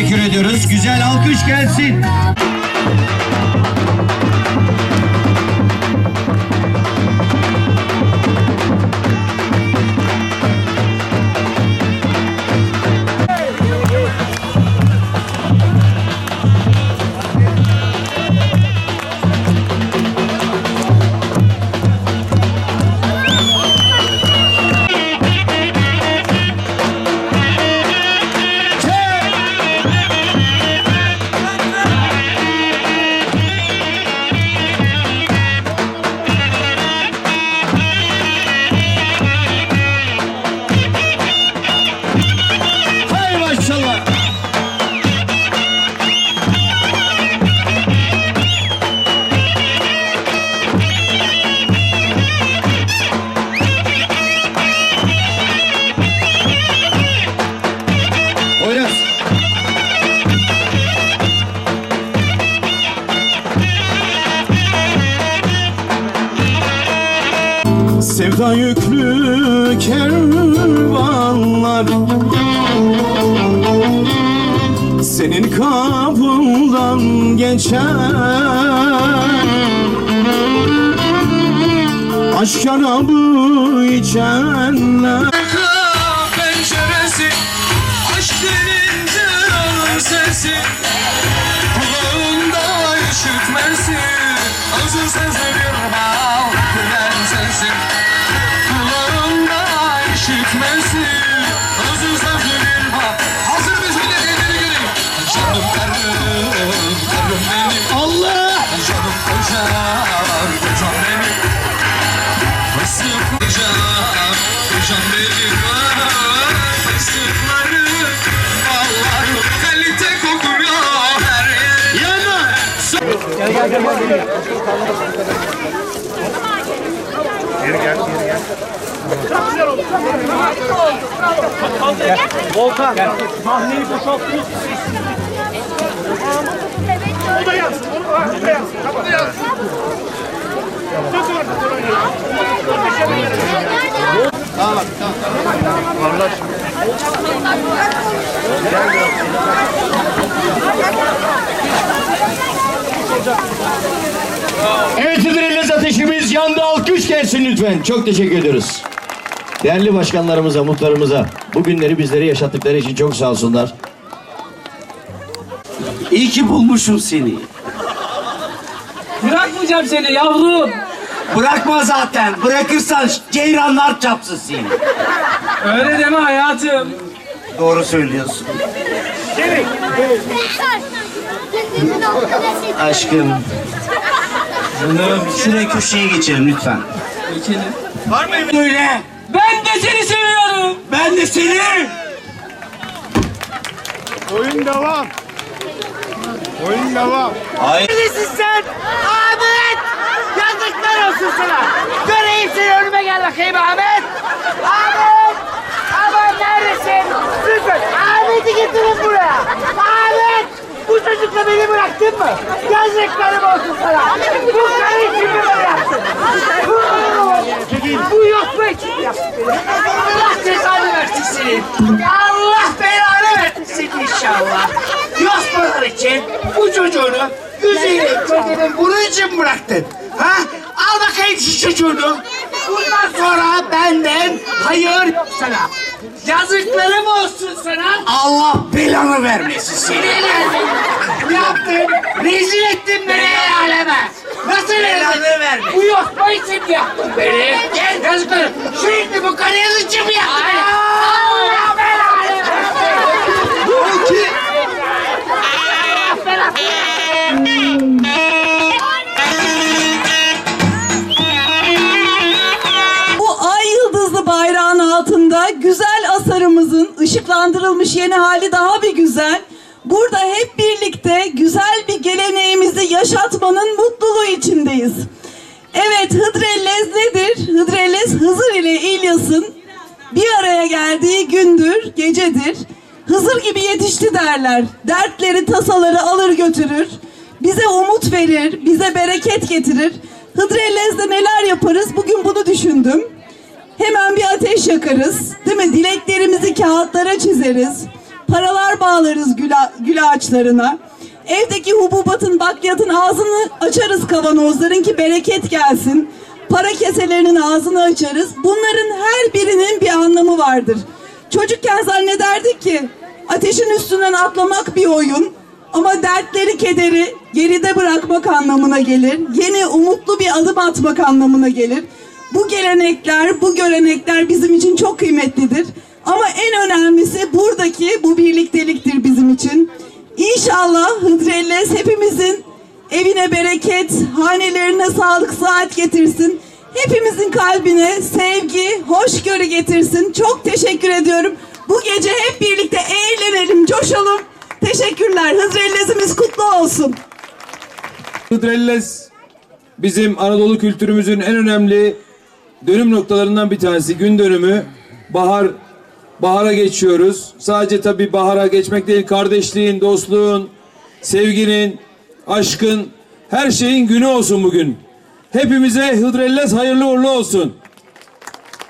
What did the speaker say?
teşekkür ediyoruz. Güzel alkış gelsin. Sevda yüklü kervanlar. Senin kapından geçer. Aşk şarabı içenler. Penceresi Aşk denince sesi Gel gel gel. gel. gel. Geri gel, geri gel. Çok güzel oldu. Harika oldu. Bravo. Gel. Volkan. Gel. Sahneyi boşalttınız. O da yaz. O da yaz. O da yaz. Çok var. Tamam, tamam. Parlaş. Gel gel. Evet Hıdrellez ateşimiz yandı. Alkış gelsin lütfen. Çok teşekkür ediyoruz. Değerli başkanlarımıza, muhtarımıza bu günleri bizlere yaşattıkları için çok sağ olsunlar. İyi ki bulmuşum seni. Bırakmayacağım seni yavrum. Bırakma zaten. Bırakırsan ceyranlar çapsın seni. Öyle deme hayatım. Doğru söylüyorsun. Aşkım. Şuraya köşeye geçelim lütfen. İçelim. Öyle. Ben de seni seviyorum. Ben de seni. Oyun devam Oyun devam Neredesin sen? Ahmet! Yazıklar olsun sana! Göreyim seni önüme gel bakayım Ahmet! Ahmet! Ahmet neredesin? Lütfen Ahmet'i getirin buraya! Ahmet! Çocukla beni bıraktın mı? Yazıklarım olsun sana! Bu karı için mi böyle? Bu, bu yokma için mi yaptın beni? Allah cezanı versin seni! Allah belanı versin inşallah! Yosmalar için bu çocuğunu yüzüyle çocuğunun bunun için bıraktın. Ha? Al bakayım şu çocuğunu. Bundan sonra benden hayır yok sana. Yazıklarım olsun sana. Allah belanı vermesin seni. Ne yaptın? Rezil ettin beni el aleme. Nasıl Belanı verme. Bu yokma için mi yaptın beni? Gel yazıklarım. Şimdi bu karıyız için mi yaptın beni? Altında güzel asarımızın ışıklandırılmış yeni hali daha bir güzel. Burada hep birlikte güzel bir geleneğimizi yaşatmanın mutluluğu içindeyiz. Evet Hıdrellez nedir? Hıdrellez Hızır ile İlyas'ın bir araya geldiği gündür, gecedir. Hızır gibi yetişti derler. Dertleri, tasaları alır götürür. Bize umut verir, bize bereket getirir. Hıdrellez'de neler yaparız? Bugün bunu düşündüm. Hemen bir ateş yakarız. Değil mi? Dileklerimizi kağıtlara çizeriz. paralar bağlarız gül, gül ağaçlarına. Evdeki hububatın, bakliyatın ağzını açarız kavanozların ki bereket gelsin. Para keselerinin ağzını açarız. Bunların her birinin bir anlamı vardır. Çocukken zannederdik ki ateşin üstünden atlamak bir oyun. Ama dertleri, kederi geride bırakmak anlamına gelir. Yeni umutlu bir adım atmak anlamına gelir. Bu gelenekler, bu görenekler bizim için çok kıymetlidir. Ama en önemlisi buradaki bu birlikteliktir bizim için. İnşallah Hıdrellez hepimizin evine bereket, hanelerine sağlık, saat getirsin. Hepimizin kalbine sevgi, hoşgörü getirsin. Çok teşekkür ediyorum. Bu gece hep birlikte eğlenelim, coşalım. Teşekkürler. Hıdrellez'imiz kutlu olsun. Hıdrellez bizim Anadolu kültürümüzün en önemli dönüm noktalarından bir tanesi. Gün dönümü. Bahar bahara geçiyoruz. Sadece tabii bahara geçmek değil, kardeşliğin, dostluğun, sevginin, aşkın, her şeyin günü olsun bugün. Hepimize Hıdrellez hayırlı uğurlu olsun.